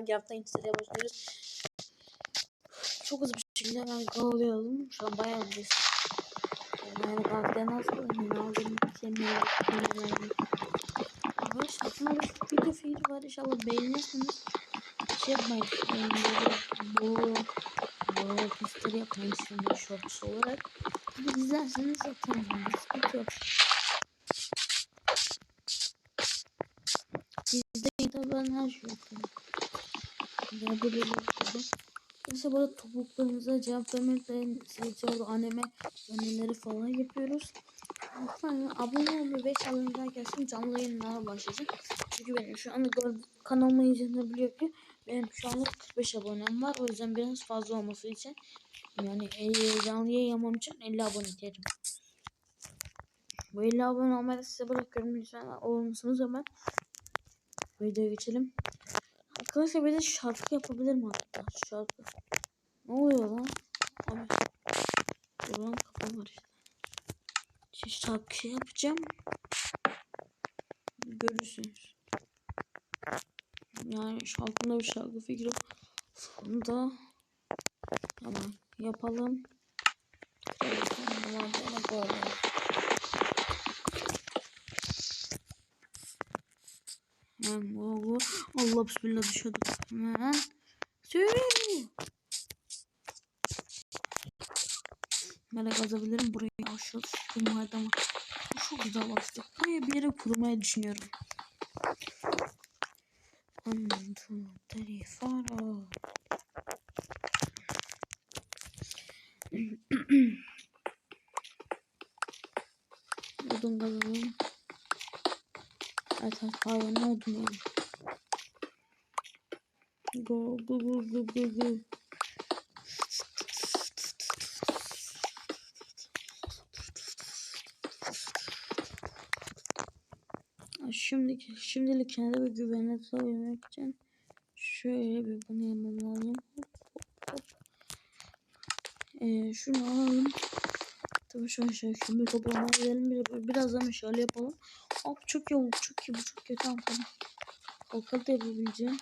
hangi hafta Instagram'a başlıyoruz. Çok hızlı bir şekilde hemen kovalayalım. Şu an bayağı hızlıyız. Yani karakter nasıl? Ne aldım? Kemiği, kemiği. Arkadaş aklımda bir video fikri var. İnşallah beğenirsiniz. Şey yapmayın. Yani böyle bu bu posteri yapmayın şimdi shorts olarak. Bir izlerseniz zaten bir sıkıntı yok. Tabi ben her şeyi yaparım. Ya böyle yapıyorum. Neyse burada topuklarınıza cevap vermekten orada anneme önerileri falan yapıyoruz. Lütfen abone olmayı ve çalınca gelsin canlı yayınlara başlayacak. Çünkü benim şu anda gördüğüm kanalımı izleyenler biliyor ki benim şu anda 45 abonem var. O yüzden biraz fazla olması için yani 50 canlı yayın yapmam için 50 abone ihtiyacım. Bu 50 abone olmayı da size bırakıyorum. Lütfen olur musunuz hemen? Videoya geçelim. Arkadaşlar bir de şarkı yapabilirim hatta şarkı. Ne oluyor lan? Abi. Dur lan kafam var işte. Şimdi şarkı şey yapacağım. Görürsünüz. Yani şu aklımda bir şarkı fikri sonunda tamam yapalım. Tamam, tamam, böyle. Hemen bu. Allah bismillah düşüyorduk. Hemen. Melek azabilirim. Burayı aşağı kurmaya da çok güzel bastık. Buraya bir yere kurmaya düşünüyorum. One, two, three, four. Odun kazalım. Pardon ne odun yani. Go go go go go go. Şimdiki şimdilik kendime güvene sağlamak için şöyle bir bunu yapmam lazım. Hop, hop, hop. Ee, şunu alalım. Tabii şu an şey, şimdi toplamaya gidelim. Bir, birazdan meşale yapalım. Hop çok oldu. Çok iyi çok. Tamam tamam. Kalkalı da yapabileceğim.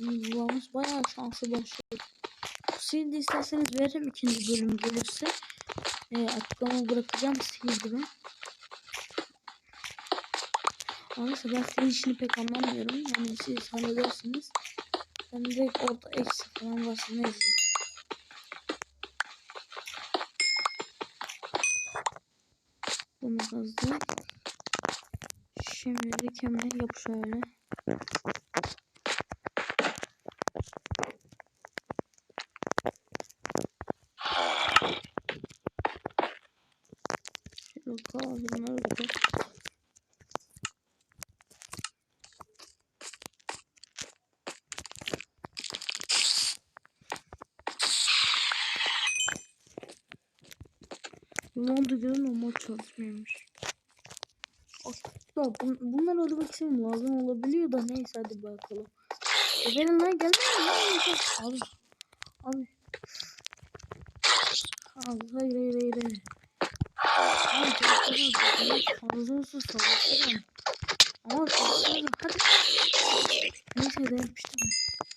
Babamız bayağı şanslı başladı. Şimdi isterseniz veririm ikinci bölüm gelirse. Ee, açıklama bırakacağım sildirimi. Arkadaşlar ben senin işini pek anlamıyorum. Yani siz halledersiniz. Ben direkt orada eksi falan varsa Bunu kazdım. Şimdilik hemen yap. Şöyle Yolanda görün ama çalışmıyormuş. Bun bunlar öldürmek için lazım olabiliyor da neyse hadi bakalım. Efendim lan gelme lan. Abi. Abi. Abi hayır hayır hayır hayır. Abi çok fazla olsun savaşırım. Ama savaşırım hadi. Neyse de yapıştım.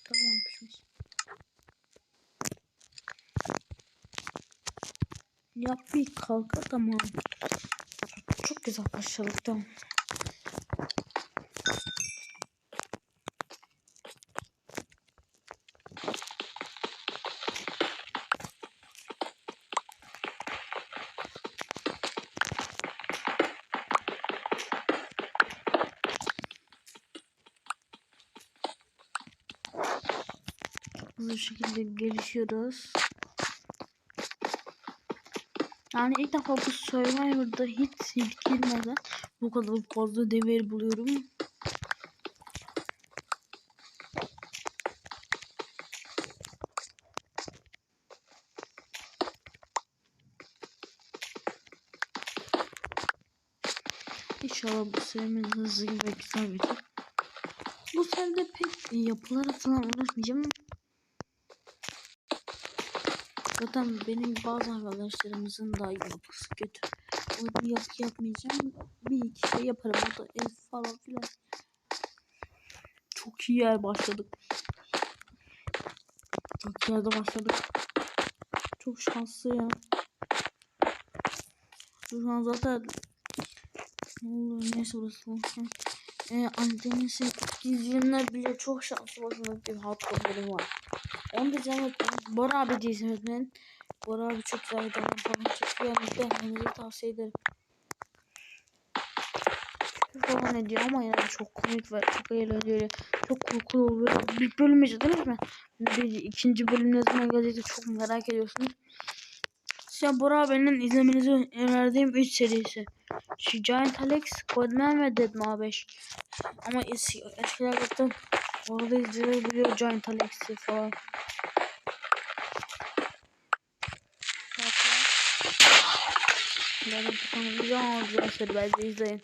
Tamam pişmiş. Yap bir kalka tamam. Çok güzel başladık tamam. Hızlı şekilde gelişiyoruz. Yani ilk defa bu Survivor'da hiç hiç girmeden bu kadar fazla demir buluyorum. İnşallah bu serimiz hızlı ve güzel biter. Bu seride pek yapılara falan uğraşmayacağım. Zaten benim bazı arkadaşlarımızın da yapısı kötü. O bir yapı yapmayacağım. Bir iki şey yaparım. O da ev falan filan. çok iyi yer başladık. Çok iyi yerde başladık. Çok şanslı ya. Şu an zaten ne olur neyse burası. Ee, annesi izleyenler bile çok şanslı başında bir bölüm var. Onu da izlemek Bora abi de izlemenin. Bora abi çok güzel videolar falan çekiyor. Beğenmenizi tavsiye ederim. Falan ediyor ama yani çok komik ve çok eğlenceli. Çok korkulu oluyor. Bir bölüm izlediniz mi? Bir, ikinci bölüm ne zaman gelecek çok merak ediyorsunuz. Size Bora abinin izlemenizi önerdiğim 3 serisi. Şu Giant Alex, Codman ve Deadma 5. Ama eski, eskiler baktım. Orada izleyebiliyor Giant Alex'i falan. Ben tutamıyorum. Güzel seri bence izleyin.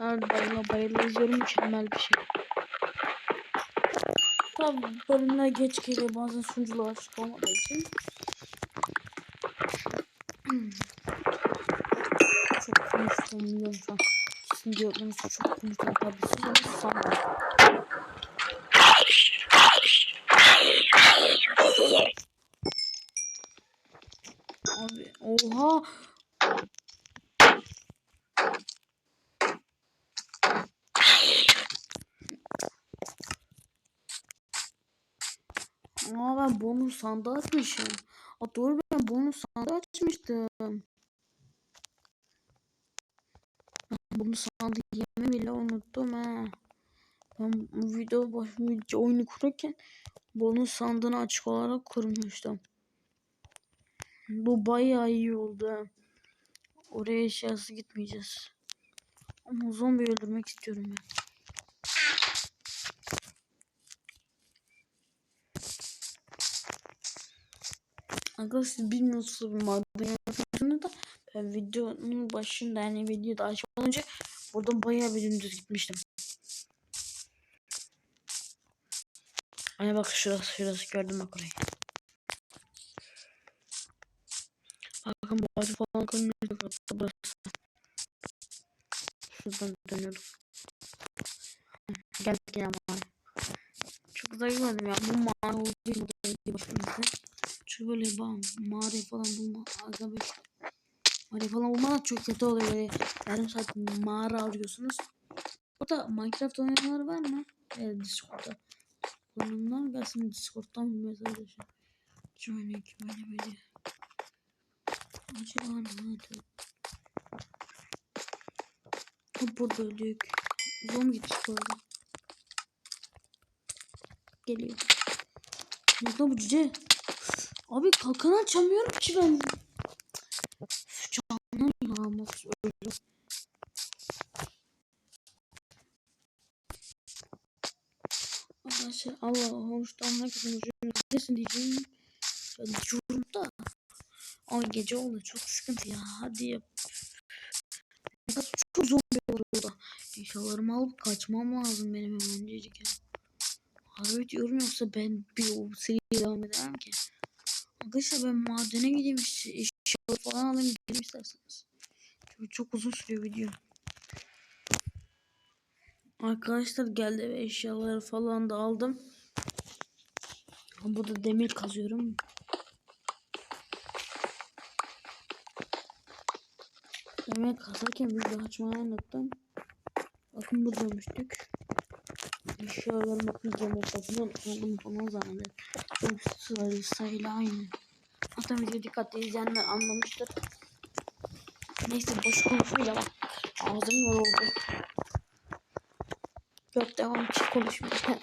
Ben bayıla bayıla izliyorum. Mükemmel bir şey. Tabi bölümler geç geliyor. Bazen sunucular açık olmadığı için. çok konuştum biliyorum şu an. Sizin diyordunuz çok konuştum tabii sanmıyorum. Abi oha. Aa ben bonus sandığı açmışım. Aa doğru ben bonus sandığı açmıştım. Bunu sandığı yeme bile unuttum ha. Ben bu video baş video oyunu kurarken bonus sandığını açık olarak kurmuştum. Bu bayağı iyi oldu. Oraya eşyası gitmeyeceğiz. Ama zombi öldürmek istiyorum ben. Arkadaşlar bilmiyorsunuz bir maden yapmasını da ben videonun başında yani videoda açmadan önce buradan bayağı bir dümdüz gitmiştim. Hani bak şurası şurası gördüm bak orayı. Bakın bu ağacı falan hatta burası. Şuradan dönüyordum. Geldik yine mavi. Çok güzel görmedim ya. Bu mavi olduğu için. Çünkü böyle bam mağara falan bulma. Aga bir mağara falan bulma da çok kötü oluyor böyle. Yarım saat mağara arıyorsunuz. O da Minecraft oynayanlar var mı? Evet Discord'da. Oynayanlar gelsin Discord'dan bir mesaj. Şöyle ki böyle böyle. Acaba ne? Hop burada öldük. Zom gitmiş bu arada. Geliyor. Nerede bu cüce? Abi kalkan açamıyorum ki ben. Namus öldü. Arkadaşlar Allah hoştan herkesin huzurunu neredesin diyeceğim. Ya diyorum da. Ama gece oldu çok sıkıntı ya. Hadi yap. Çok zombi orada. Eşyalarımı alıp kaçmam lazım benim hemencecik ya. Harbi diyorum yoksa ben bir o seriye devam edemem ki. Arkadaşlar ben madene gideyim işte falan alayım gidelim isterseniz. Çünkü çok uzun sürüyor video. Arkadaşlar geldi ve eşyaları falan da aldım. Burada demir kazıyorum. Demir kazarken video açmayı unuttum. Bakın burada dönmüştük. Eşyalarımı atmayacağım ortasını unutmadım falan zannederim. Sayı sayıyla aynı. Hatta video dikkatli izleyenler anlamıştır. Neyse boş konuşmayacağım. Ağzım yoruldu. Yok devam hiç konuşmayacağım.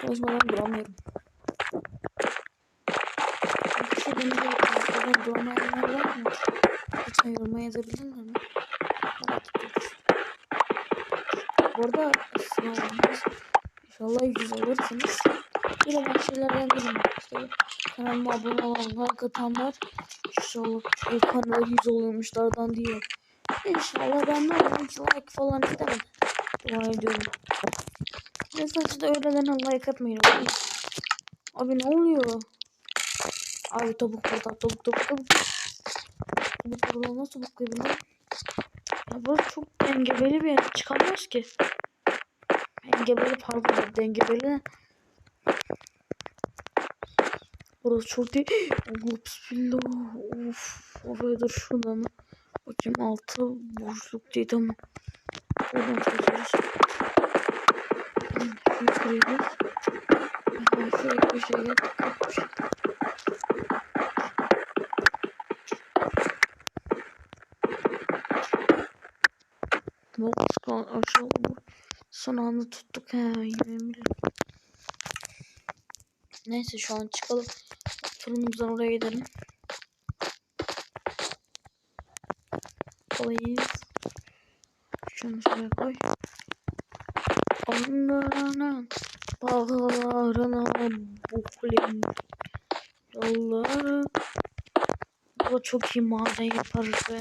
Konuşmadan duramıyorum. Arkadaşlar beni de burada duramayanlar var mı? Lütfen yoruma yazabilirler mi? Merak ediyorum. Bu arada sınavımız inşallah yüz alırsınız. Ben şeylerden bilmiyorum. İşte kanalıma abone olanlar, katanlar inşallah e, kanala yüz oluyormuşlardan diyor. İnşallah ben de için like falan istemem. Dua ediyorum. Neyse siz de öğleden like atmayın. Abi. abi ne oluyor? Abi topuk burada topuk topuk topuk. Topuk burada nasıl topuk koyabilirim? Ya burası çok engebeli bir yer. Çıkamıyoruz ki. Engebeli pardon dengebeli. Burası çok değil. Allah bismillah. Of. Oraya dur şurada mı? Bakayım altı boşluk değil tamam. Oradan çözeriz. Şunu kırıyoruz. Aha, şuraya köşeye gel. Bak aşağı son anda tuttuk he yemin Neyse şu an çıkalım. Fırınımızdan oraya gidelim. Koyayız. Şunu şuraya koy. Onlarına bağlarına buklim. Yolları. Bu çok iyi maden yaparız be.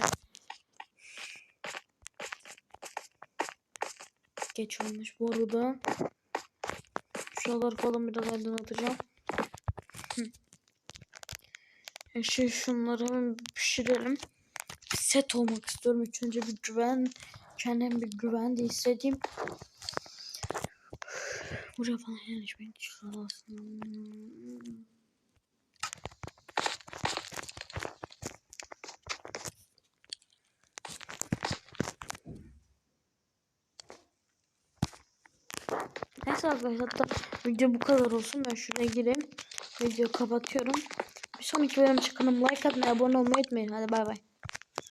Geç olmuş bu arada. Şuraları falan biraz aydınlatacağım. E şey şunları hemen pişirelim. Bir set olmak istiyorum. İlk önce bir güven. Kendim bir güvende hissedeyim. Buraya falan yerleşmek lazım. Neyse arkadaşlar hatta video bu kadar olsun. Ben şuraya gireyim. Video kapatıyorum. Sonraki bölüm çıkanım like atmayı abone olmayı unutmayın. Hadi bay bay.